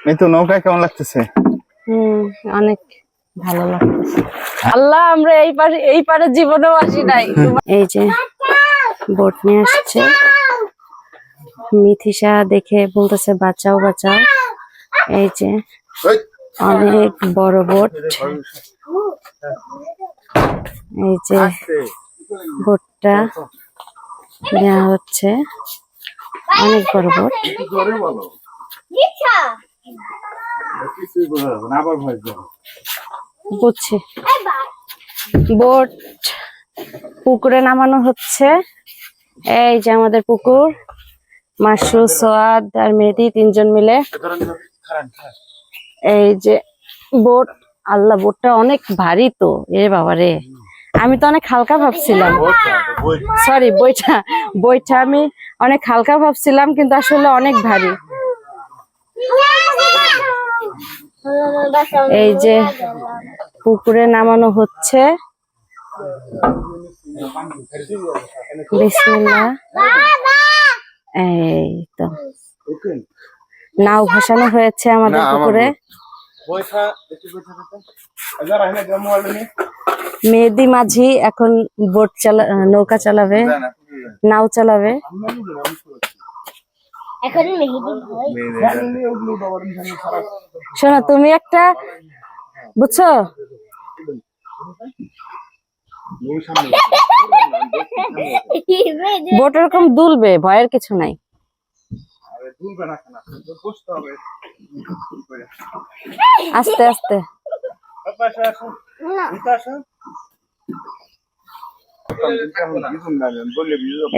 মিতু নৌকা কেমন লাগতেছে হুম অনেক ভালো লাগতেছে আল্লাহ আমরা এই পারে এই পারে জীবনেও আসি নাই এই যে বোট নিয়ে আসছে মিথিসা দেখে বলতেছে বাঁচাও বাঁচাও এই যে অনেক বড় বোট এই যে বোটটা নেওয়া হচ্ছে অনেক বড় বোট বুঝছি। বোট পুকুরে নামানো হচ্ছে। এই যে আমাদের পুকুর মাসু সোয়াদ আর মেহেদি তিনজন মিলে। এই যে বোট আল্লাহ বোটটা অনেক ভারী তো এ বাবা রে আমি তো অনেক হালকা ভাবছিলাম। সরি বইটা বইটা আমি অনেক হালকা ভাবছিলাম কিন্তু আসলে অনেক ভারী। এই যে পুকুরে নামানো হচ্ছে। এই তো। নাও ভাসানো হয়েছে আমাদের পুকুরে। মেহেদি মাঝি এখন বোট চালা নৌকা চালাবে। নাও চালাবে। এখন শোনো, তুমি একটা বুঝছ? বোট এরকম দুলবে, ভয়ের কিছু নাই। আস্তে আস্তে।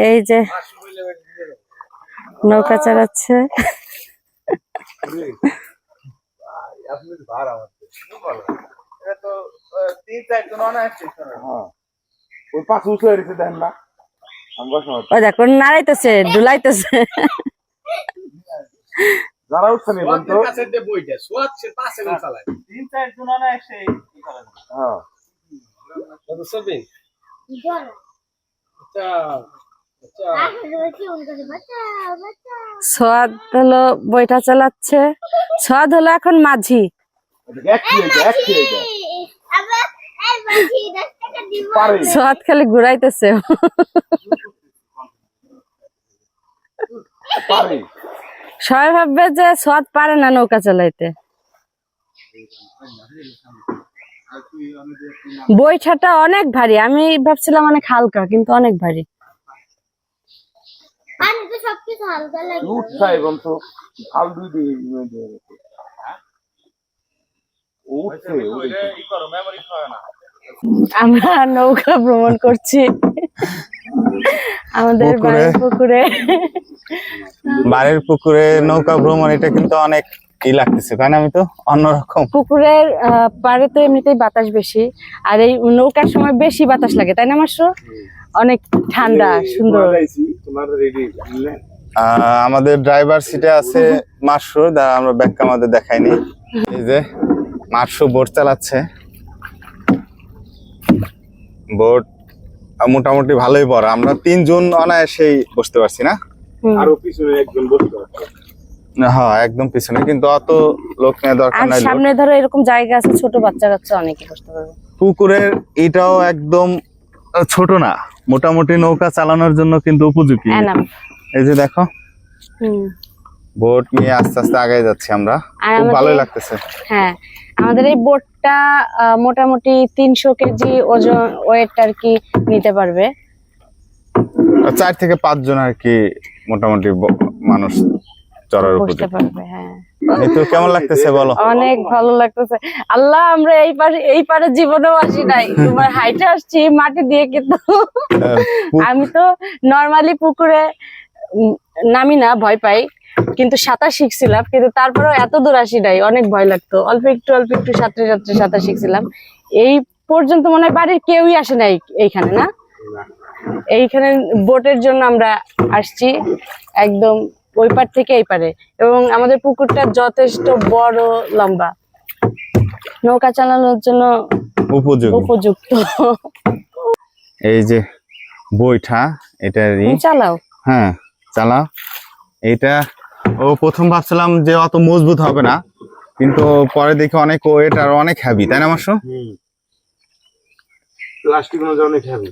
এই যে নৌকা চালাচ্ছে। আপনি ভার আমার এটা তো তিন চারজন অনায়াসে হ্যাঁ। ওই পাশে উঠে রেখে দেন না। আমি বসা ও দেখো নাড়াইতেছে ডুলাইতেছে যারা উঠছে নি বলতো বইটা সোয়াদ সে পাশে গুলো চালায়। তিন চারজন অনায়াসে কত সবিন জন আচ্ছা সোয়াদ হলো বইটা চালাচ্ছে। সোয়াদ হলো এখন মাঝি। এক খেয়ে যায় এক খেয়ে যায় আবার এই বাঁচি 10 টাকা দিব পারে সোয়াদ খালি ঘুরাইতেছে। সবাই ভাববে যে সোয়াদ পারে না নৌকা চালাইতে। বইটাটা অনেক ভারী। আমি ভাবছিলাম অনেক হালকা কিন্তু অনেক ভারী। আল দুই দিয়ে উঠছে আমরা নৌকা ভ্রমণ করছি। আমাদের পুকুরে। বাড়ির পুকুরে। বাড়ির পুকুরে নৌকা ভ্রমণ এটা কিন্তু অনেক ই লাগতেছে তাই না আমি তো অন্যরকম। পুকুরের আহ, পাড়ে তো এমনিতেই বাতাস বেশি আর এই নৌকার সময় বেশি বাতাস লাগে তাই না মাসো? অনেক ঠান্ডা সুন্দর। আহ, আমাদের ড্রাইভার সিটে আছে মাসুর দ্বারা আমরা ব্যাগ আমাদের দেখাইনি। এই যে মাসু বোট চালাচ্ছে। বোট মোটামুটি ভালোই বড়। আমরা তিনজন অনায়াসেই বসতে পারছি না? আরও পিছনে একজন বসতে পারছে। হ্যাঁ একদম পিছনে কিন্তু অত লোক নেওয়া দরকার নাই সামনে ধরো এরকম জায়গা আছে ছোট বাচ্চা কাচ্চা অনেকে বসতে পারবে। পুকুরের এটাও একদম ছোট না। মোটামুটি নৌকা চালানোর জন্য কিন্তু উপযোগী। এই যে দেখো। বোট নিয়ে আস্তে আস্তে আগে যাচ্ছি আমরা। খুব ভালোই লাগতেছে। হ্যাঁ আমাদের এই বোটটা মোটামুটি তিনশো কেজি ওজন ওয়েট আর কি নিতে পারবে। চার থেকে পাঁচ জন আর কি মোটামুটি মানুষ চড়ার উপযোগী। পারবে হ্যাঁ। তো কেমন লাগতেছে বলো? অনেক ভালো লাগতেছে। আল্লাহ আমরা এই পারে এই পারে জীবনেও আসি নাই। তোমার হাইটে আসছি মাটি দিয়ে কিন্তু। আমি তো নর্মালি পুকুরে নামি না ভয় পাই। কিন্তু সাঁতার শিখছিলাম কিন্তু তারপরেও এত দূর আসি নাই অনেক ভয় লাগতো। অল্প একটু অল্প একটু সাঁতরে সাঁতরে সাঁতার শিখছিলাম। এই পর্যন্ত মনে হয় বাড়ির কেউই আসে নাই এইখানে না? এইখানে বোটের জন্য আমরা আসছি একদম ওই পার থেকে এই পারে। এবং আমাদের পুকুরটা যথেষ্ট বড় লম্বা। নৌকা চালানোর জন্য উপযোগী। উপযুক্ত। এই যে বইটা এটারই। চালাও। হ্যাঁ। চালা। এটা ও প্রথম ভাবছিলাম যে অত মজবুত হবে না কিন্তু পরে দেখি অনেক ওয়েট আর অনেক হ্যাভি তাই না মাসু হুম। প্লাস্টিক অনেক হেভি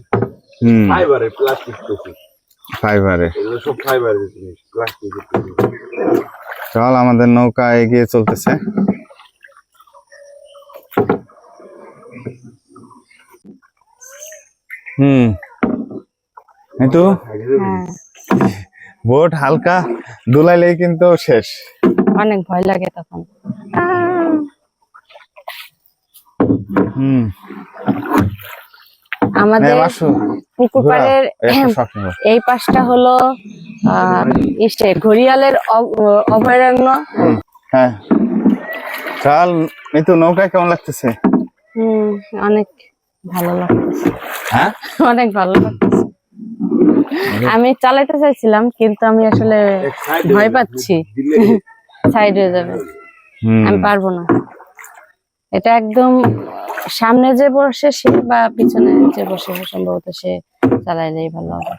হুম। ফাইবারে প্লাস্টিক ফাইবারে এগুলো সব ফাইবারের জিনিস প্লাস্টিক চল আমাদের নৌকা এগিয়ে চলতেছে। হুম। কিন্তু হ্যাঁ। বোট হালকা দুলাইলেই কিন্তু শেষ। অনেক ভয় লাগে তখন। হুম। আমাদের পুকুর পাড়ের। এই পাশটা হলো ইসে ঘড়িয়ালের অভয়ারণ্য। হ্যাঁ। চল মিতু নৌকায় কেমন লাগতেছে? হুম অনেক ভালো লাগতেছে। হ্যাঁ? অনেক ভালো লাগতেছে। আমি চালাইতে চাইছিলাম কিন্তু আমি আসলে ভয় পাচ্ছি। সাইড হয়ে যাবে। আমি পারব না। এটা একদম সামনে যে বসে সে বা পিছনে যে বসে সম্ভবত সে চালাইলেই ভালো হবে।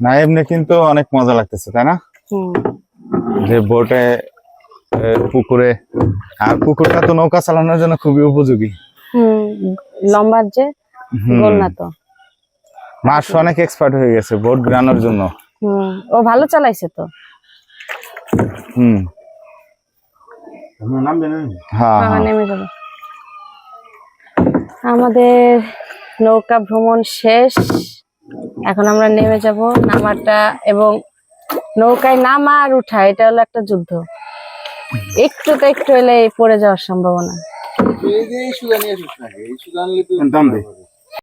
না এমনি কিন্তু অনেক মজা লাগতেছে তাই না? যে বোটে পুকুরে আর পুকুরটা তো নৌকা চালানোর জন্য খুবই উপযোগী। হুম লম্বার যে গোল না তো। মাস অনেক এক্সপার্ট হয়ে গেছে বোট ঘুরানোর জন্য। হুম ও ভালো চালাইছে তো? হুম। হ্যাঁ হ্যাঁ। আমাদের নৌকা ভ্রমণ শেষ। এখন আমরা নেমে যাব নামাটা এবং নৌকায় নামা আর উঠা এটা হলো একটা যুদ্ধ। একটু তো একটু এলে পড়ে যাওয়ার সম্ভাবনা।